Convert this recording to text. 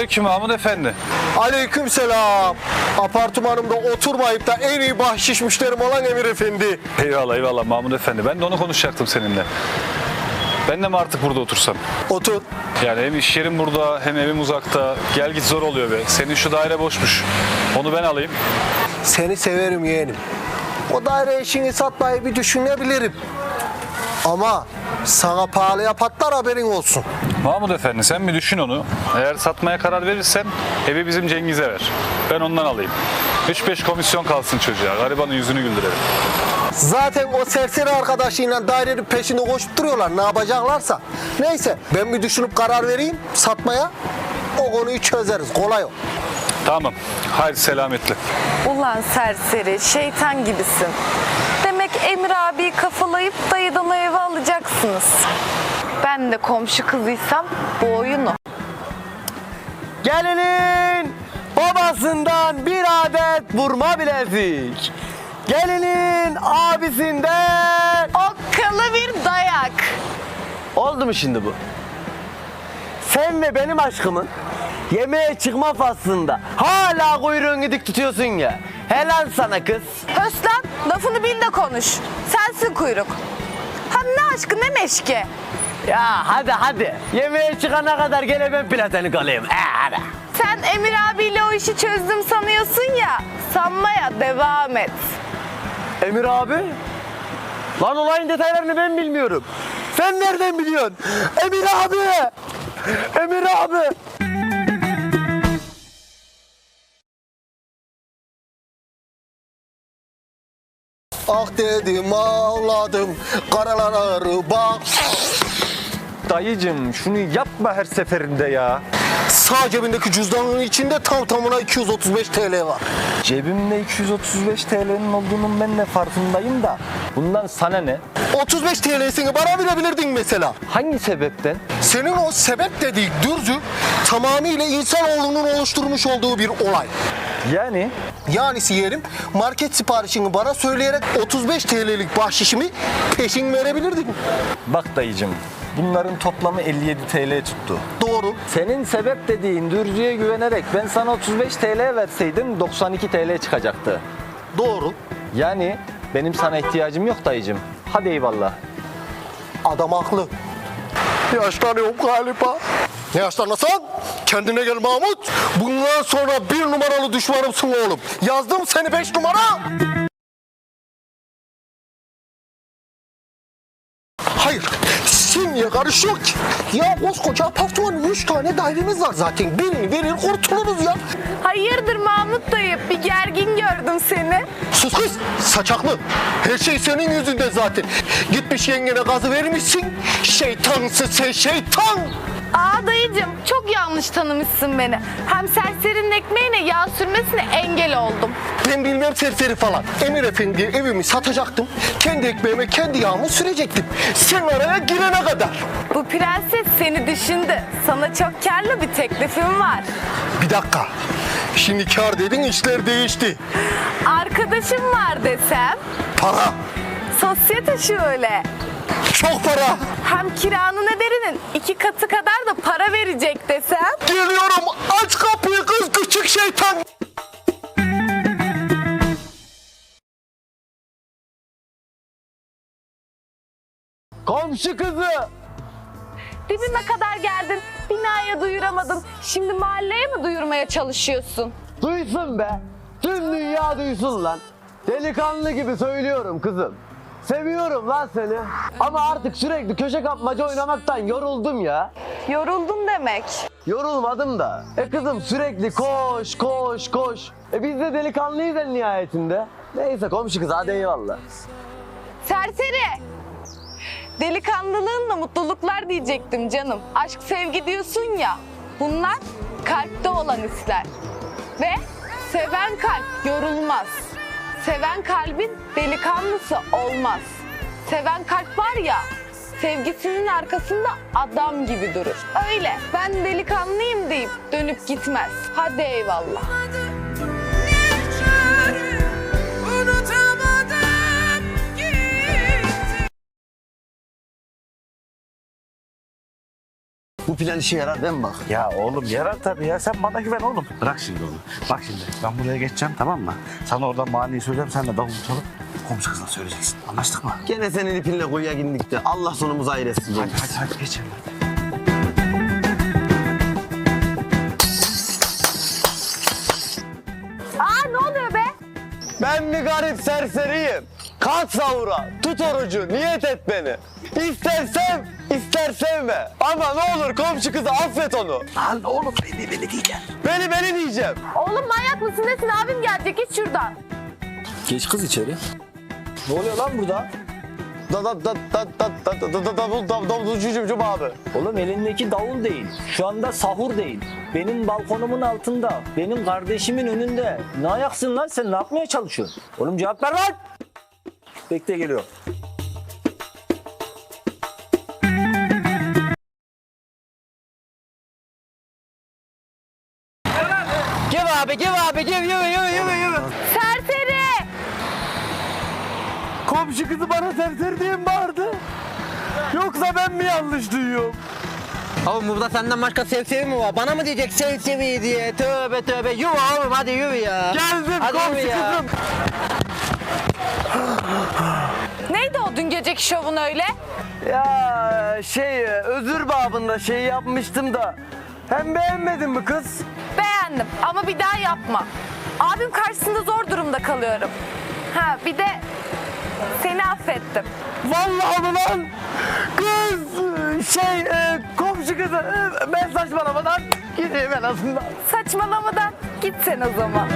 Selamünaleyküm Mahmut Efendi. Aleykümselam. Apartmanımda oturmayıp da en iyi bahşiş müşterim olan Emir Efendi. Eyvallah eyvallah Mahmut Efendi. Ben de onu konuşacaktım seninle. Ben de mi artık burada otursam? Otur. Yani hem iş yerim burada hem evim uzakta. Gel git zor oluyor be. Senin şu daire boşmuş. Onu ben alayım. Seni severim yeğenim. O daire işini satmayı bir düşünebilirim. Ama sana pahalıya patlar haberin olsun. Mahmut Efendi sen mi düşün onu? Eğer satmaya karar verirsen evi bizim Cengiz'e ver. Ben ondan alayım. 3-5 komisyon kalsın çocuğa. Garibanın yüzünü güldürelim. Zaten o serseri arkadaşıyla dairenin peşinde koşup duruyorlar ne yapacaklarsa. Neyse ben bir düşünüp karar vereyim satmaya. O konuyu çözeriz. Kolay o. Tamam. Haydi selametle. Ulan serseri, şeytan gibisin. Demek Emir abiyi kafalayıp dayıdan o eve alacaksınız. Ben de komşu kızıysam bu oyunu. Gelinin babasından bir adet vurma bilezik. Gelinin abisinden... Okkalı bir dayak. Oldu mu şimdi bu? Sen ve benim aşkımın yemeğe çıkma faslında hala kuyruğunu dik tutuyorsun ya. Helal sana kız. Höslan lafını bil de konuş. Sensin kuyruk. Ha ne aşkı ne meşke. Ya hadi hadi. Yemeğe çıkana kadar gene ben platonik alayım. E hadi. Sen Emir abiyle o işi çözdüm sanıyorsun ya. Sanmaya devam et. Emir abi? Lan olayın detaylarını ben bilmiyorum. Sen nereden biliyorsun? Emir abi! Emir abi! Ah dedim ağladım karalar bak. Dayıcım şunu yapma her seferinde ya. Sağ cebindeki cüzdanın içinde tam tamına 235 TL var. Cebimde 235 TL'nin olduğunun ben de farkındayım da. Bundan sana ne? 35 TL'sini bana verebilirdin mesela. Hangi sebepten? Senin o sebep dediği dürzü tamamıyla insanoğlunun oluşturmuş olduğu bir olay. Yani Yani yerim market siparişini bana söyleyerek 35 TL'lik bahşişimi peşin verebilirdin. bak dayıcım bunların toplamı 57 TL tuttu. Doğru. Senin sebep dediğin dürcüye güvenerek ben sana 35 TL verseydim 92 TL çıkacaktı. Doğru. Yani benim sana ihtiyacım yok dayıcım. Hadi eyvallah. Adam haklı. Yaşlanıyorum galiba. Ne yaşlanmasan? Kendine gel Mahmut. Bundan sonra bir numaralı düşmanımsın oğlum. Yazdım seni beş numara. Şimdiye karışıyor ki. Ya koskoca apartmanın üç tane dairemiz var zaten. Birini verir kurtuluruz ya. Hayırdır Mahmut dayı? Bir gergin gördüm seni. Sus kız saçaklı. Her şey senin yüzünden zaten. Gitmiş yengene gazı vermişsin. Şeytansın sen şeytan. Aa dayıcım çok yanlış tanımışsın beni. Hem serserinin ekmeğine yağ sürmesine engel oldum. Ben bilmem serseri falan. Emir Efendi'ye evimi satacaktım. Kendi ekmeğime kendi yağımı sürecektim. Sen araya girene kadar. Bu prenses seni düşündü. Sana çok karlı bir teklifim var. Bir dakika. Şimdi kar dedin işler değişti. Arkadaşım var desem. Para. Sosyete şöyle. Çok para. Hem kiranın ederinin iki katı kadar da para verecek desem. Geliyorum aç kapıyı kız küçük şeytan. Komşu kızı! Dibime kadar geldin. Binaya duyuramadın. Şimdi mahalleye mi duyurmaya çalışıyorsun? Duysun be! Tüm dünya duysun lan! Delikanlı gibi söylüyorum kızım. Seviyorum lan seni. Ama artık sürekli köşe kapmaca oynamaktan yoruldum ya. Yoruldum demek. Yorulmadım da. E kızım sürekli koş koş koş. E biz de delikanlıyız en nihayetinde. Neyse komşu kız hadi eyvallah. Serseri. Delikanlılığınla mutluluklar diyecektim canım. Aşk sevgi diyorsun ya. Bunlar kalpte olan hisler. Ve seven kalp yorulmaz. Seven kalbin delikanlısı olmaz. Seven kalp var ya, sevgisinin arkasında adam gibi durur. Öyle ben delikanlıyım deyip dönüp gitmez. Hadi eyvallah. Bu plan işe yarar değil mi bak? Ya oğlum yarar tabii ya. Sen bana güven oğlum. Bırak şimdi onu. Bak şimdi ben buraya geçeceğim tamam mı? Sana oradan maniyi söyleyeceğim. Sen de davul çalıp komşu kızına söyleyeceksin. Anlaştık mı? Gene senin ipinle kuyuya girdik de Allah sonumuzu hayır etsin. Hadi hadi hadi geçelim hadi. Aa ne oluyor be? Ben bir garip serseriyim. Kalk sahura, tut orucu, niyet et beni. İster sev, ister sevme. Ama ne olur komşu kızı affet onu. Lan oğlum beni beni diyeceksin. Beni beni diyeceğim. Oğlum manyak mısın nesin abim gelecek git şuradan. Geç kız içeri. Ne oluyor lan burada? Da da da da da da da da da davul dav davulcu cümcüm abi. Oğlum elindeki davul değil. Şu anda sahur değil. Benim balkonumun altında. Benim kardeşimin önünde. Ne ayaksın lan sen? Ne yapmaya çalışıyorsun? Oğlum cevap ver lan. Bekle geliyor. Give abi, give abi, give, give, give, give, give. Serseri! Komşu kızı bana serseri diye mi bağırdı? Yoksa ben mi yanlış duyuyorum? Oğlum burada senden başka sevsevi mi var? Bana mı diyecek sevsevi diye? Tövbe tövbe. Yürü oğlum hadi yürü ya. Geldim Hadi komşu kızım. Dün geceki şovun öyle? Ya şey özür babında şey yapmıştım da. Hem beğenmedin mi kız? Beğendim ama bir daha yapma. Abim karşısında zor durumda kalıyorum. Ha bir de seni affettim. Vallahi mı lan? Kız şey e, komşu kızı e, ben saçmalamadan gideyim en azından. Saçmalamadan git sen o zaman.